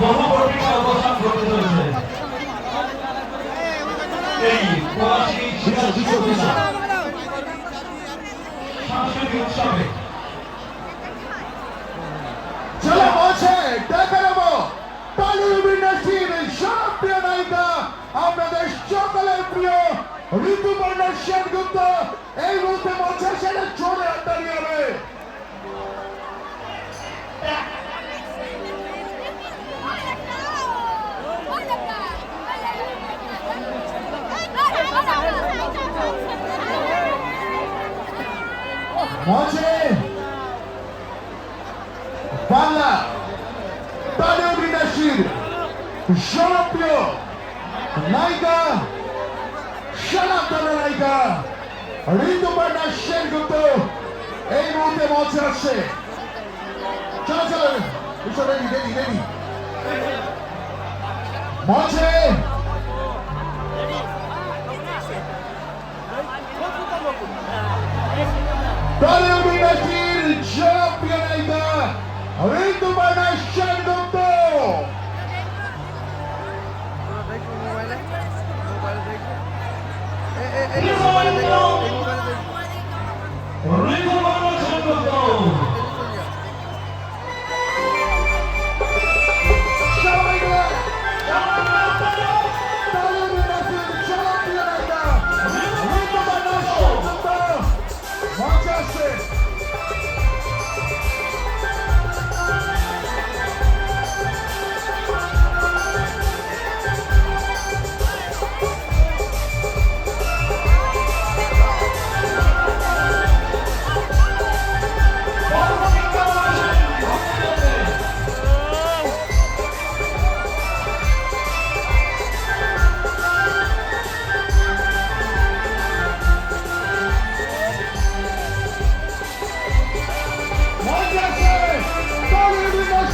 বহু পত্রিকা অবস্থান করতে চলেছে। এই প্রবাসী সাংস্কৃতিক উৎসবে। চলো বসে দেখে নেব ঋতুপর্ণা সেনগুপ্ত। এই মুহূর্তে মঞ্চে সেটা জোরে আড্ডা নিয়ে হবে। মঞ্চে বাংলা টলিউড ইন্ডাস্ট্রির জনপ্রিয় নায়িকা, সনাতন নায়িকা ঋতুপর্ণা সেনগুপ্ত এই মুহূর্তে মঞ্চে আসছে। চলো চলো রেডি রেডি রেডি মঞ্চে টলিউড ইন্ডাস্ট্রির জনপ্রিয় নায়িকা ঋতুপর্ণা সেনগুপ্ত দেখো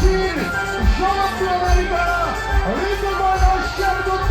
টলিউড ইন্ডাস্ট্রির জনপ্রিয় নায়িকা ঋতুপর্ণা সেনগুপ্ত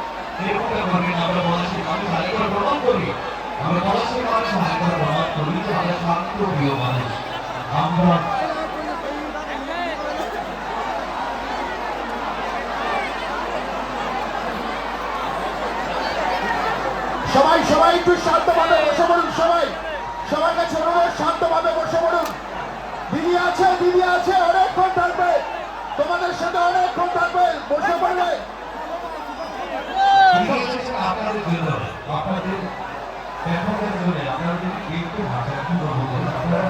এরকমটা করবেন আমরা শান্ত প্রিয় সবাই সবাই একটু শান্তভাবে বসে পড়ুন, সবাই। সবার কাছে অনুরোধ শান্তভাবে বসে পড়ুন। দিদি আছে দিদি আছে, অনেকক্ষণ থাকবে। তোমাদের সাথে অনেকক্ষণ থাকবে, বসে পড়বে। আপনাদের জন্য আপনাদের ব্যাপকের জন্য আপনারা যদি একটু কি আপনারা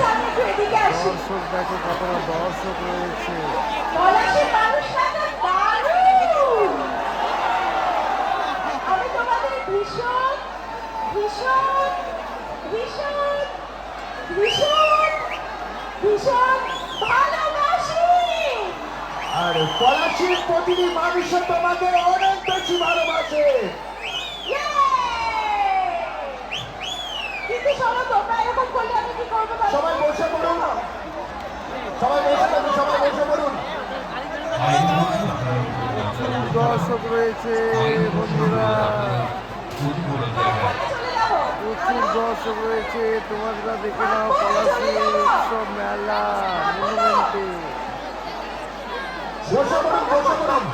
আচ্ছা আমি একটু এদিকে আসি। তোমাদের ভীষণ ভীষণ আর পলাশির প্রতিটি মানুষ তোমাদের অনন্ত ভালোবাসে। সবাই বসে পড়ুন। সবাই বসে পড়ুন সবাই বসে পড়ুন। দর্শক রয়েছে বন্ধুরা। প্রচুর দর্শক রয়েছে তোমরা দেখে নাও পলাশি উৎসব মেলা মনুমেন্টে বসে পড়ুন বসে পড়ুন।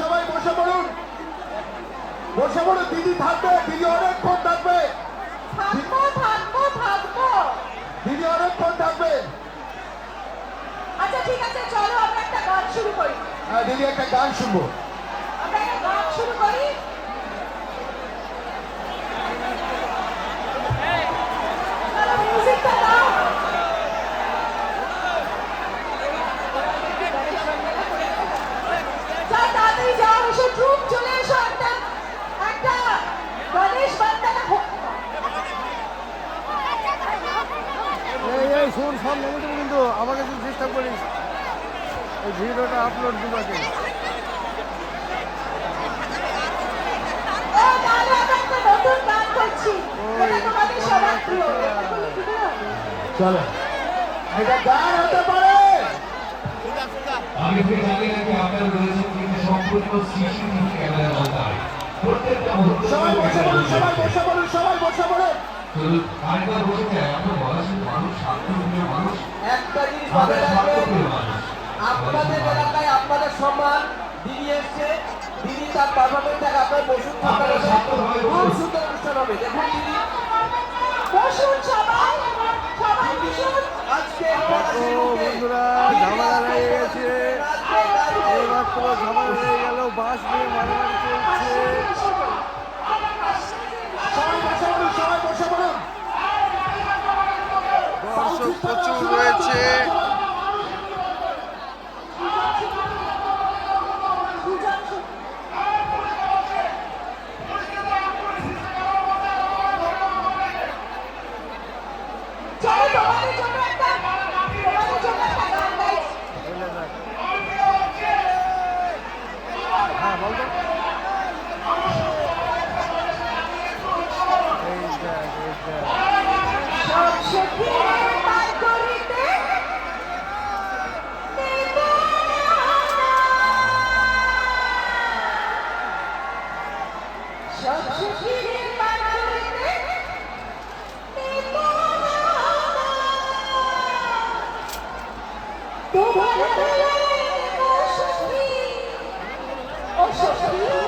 সবাই বসে পড়ুন। বসে বলে দিদি থাকবে দিদি অনেকক্ষণ থাকবে। থাকব থাকব থাকব। দিদি অনেকক্ষণ থাকবে। আচ্ছা ঠিক আছে চলো আমরা একটা গান শুরু করি। হ্যাঁ দিদি একটা গান শুনব। শোন সব নেমে কিন্তু আমাকে তুই চেষ্টা করিস এই ভিডিওটা আপলোড দিবাকে? চলো। এটা গান হতে পারে। জানি নাকি আপনারা রয়েছেন কিন্তু সম্পূর্ণ সিসিটিভি সবাই বসে পড়ুন সবাই বসে পড়ুন সবাই বসে পড়ুন। চলুন আরেকবার বসে যায় আপনার বয়সের মানুষ শান্তিপ্রিয় মানুষ একটা জিনিস মাথায় রাখবেন। আপনাদের এলাকায় আপনাদের সম্মান দিদি এসছে দিদি তার পারফরমেন্স দেখ আপনার বসুন খুব সুন্দর অনুষ্ঠান হবে। দেখুন দিদি। বসুন সবাই সবাই বসুন। আজকে বন্ধুরা ঝামেলা লেগে গেছে। ঝামেলা লেগে গেল বাস নিয়ে মারামারি চলছে সবাই বসে পড়ুন সবাই বসে পড়ুন দর্শক প্রচুর রয়েছে। 不怕啦啦啦啦啦